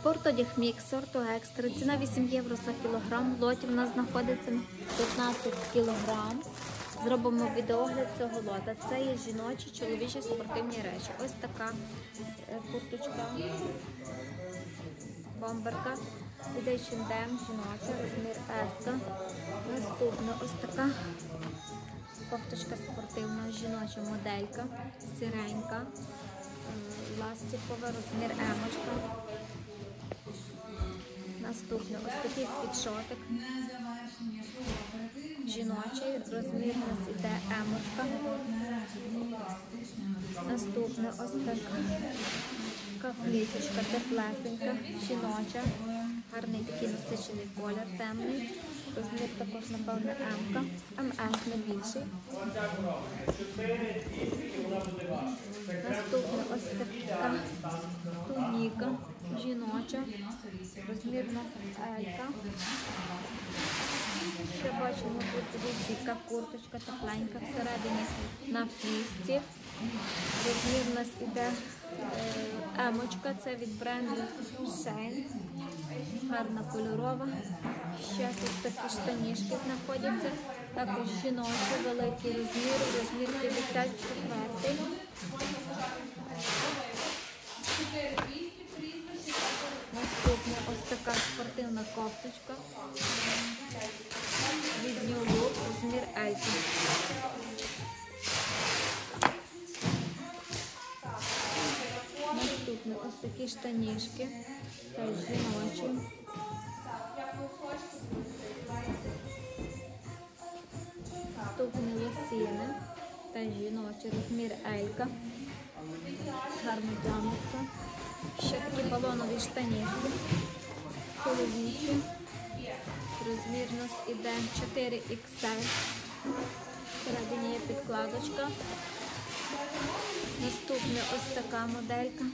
Спортодяг мікс сорту екстра. Ціна 8 євро за кілограм. В лоті в нас знаходиться 15 кілограм. Зробимо відеогляд цього лота. Це є жіночі, чоловічі спортивні речі. Ось така е, курточка, бомберка. Іде H&M, жіноча, розмір S. Наступна ось така кофточка спортивна, жіноча моделька, сиренька, е, ластикова, розмір емочка. Наступний ось такий світшотик. Жіночий, розмір у нас іде емочка. Наступне ось така кафліточка, теплесенька, жіноча. Гарний такий насичений колір, темний. Розмір також, напевно, М-ка. МС не більший. Наступне ось така туніка, жіноча. Розмір у нас Елька. Ще бачимо тут дивіться, курточка тепленька всередині на флісті. Розмір у нас іде е, емочка, це від бренду Shane. Гарна кольорова. Ще тут такі штанішки знаходяться. Також жіночі, великий розмір, розмір 54. Наступна ось така спортивна кофточка. Від New Look, розмір Ельки. Наступне ось такі штанішки, теж жіночі. Наступні лосіни, теж жіночі, розмір Елька. Гарно тягнуться. Ще такі балонові штанішки, чоловічі. Нас іде 4XL. Всередині є підкладочка. Наступна ось така моделька.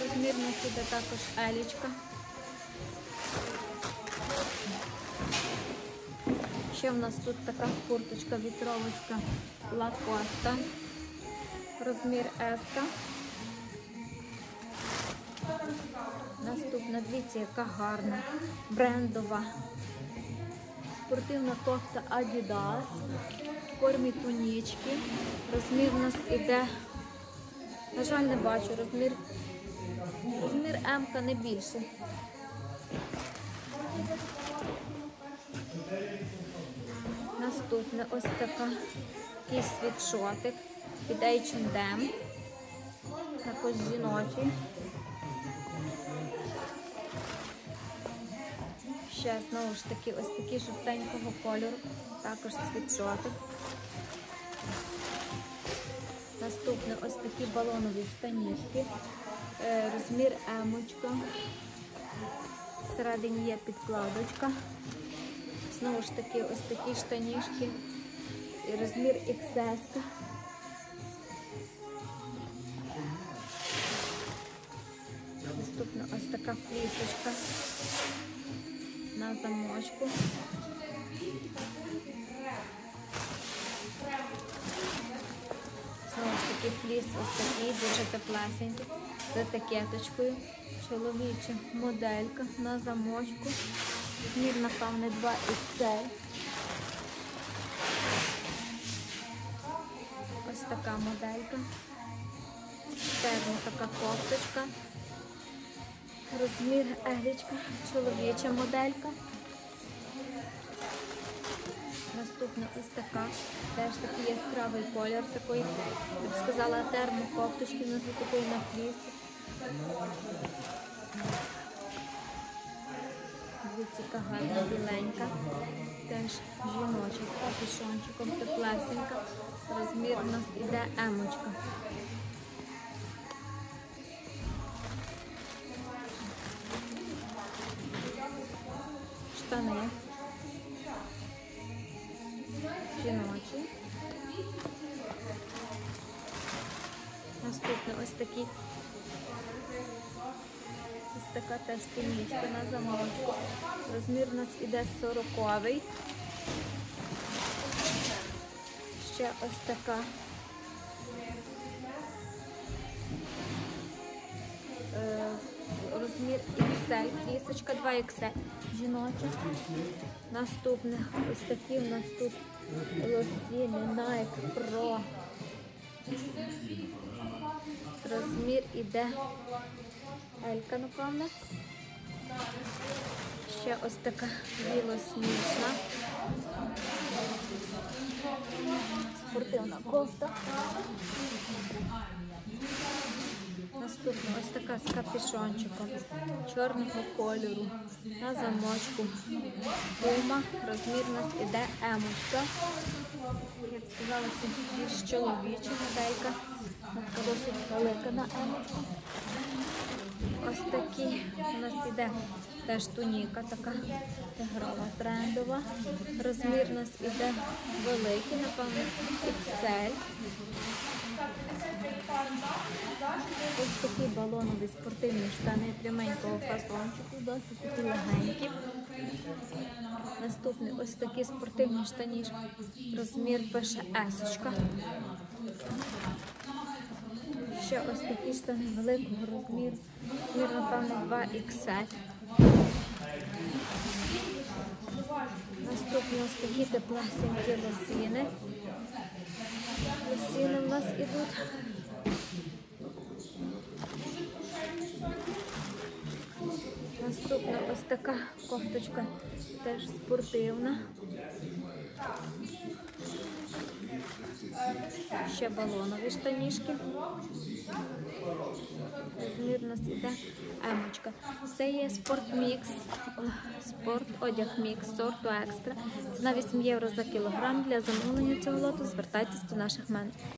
Розмір нас іде також елічка. Ще в нас тут така курточка, вітровочка лакоста. Розмір S. Наступна, дивіться, яка гарна, брендова. Спортивна кофта Adidas. В формі тунічки. Розмір у нас іде. На жаль, не бачу, розмір. Розмір М не більший. Наступне ось така такий світшотик від H&M. Також жіночий. Ще знову ж таки ось такий жовтенького кольору, також світшотик. Наступне ось такі балонові штанішки, Е, розмір емочка. Всередині є підкладочка. Знову ж таки, ось такі штанішки, розмір XS. Така флісочка на замочку. Знову ж таки фліс ось такий, дуже теплесенький, з етикеточкою. Чоловіча моделька на замочку. Змір, напевне, 2 XL. Ось така моделька. Термо така кофточка. Розмір елічка, чоловіча моделька. Наступна ось така, теж такий яскравий колір, такий, я б сказала, термокофточки, у нас такий на флісі. Дивіться, яка гарна біленька. Теж жіноча з капюшончиком, теплесенька. Розмір у нас іде емочка. Штани. Жіночі. Наступне ось такі. Ось така теж тунічка на замочку. Розмір у нас іде 40-й. Ще ось така XL, флісочка 2 XL. Жіноча. Наступне, ось такі в нас тут лосіни Nike Pro. Розмір іде Елька, напевно. Ще ось така білосніжна. Спортивна кофта. Наступна ось така з капюшончиком чорного кольору на замочку. Пума, розмірність іде емочка. Як сказала, це більш чоловіча моделька. Така досить велика на емочку. Ось такі у нас іде теж туніка, така тигрова трендова. Розмір у нас іде великий, напевно, XL. Ось такі балонові спортивні штани пряменького фасончику, досить такі легенькі. Наступний ось такі спортивні штані. Розмір пише есочка. Ще ось такі штани великого розміру. Розмір, напевно, 2 XL. Наступні ось такі теплесенькі лосіни. Лосіни в нас ідуть. Наступна ось така кофточка теж спортивна. Ще балонові штанішки. Розмір нас іде емочка. Це є спортмікс, спорт одяг мікс сорту екстра. Ціна 8 євро за кілограм. Для замовлення цього лоту звертайтесь до наших менеджерів.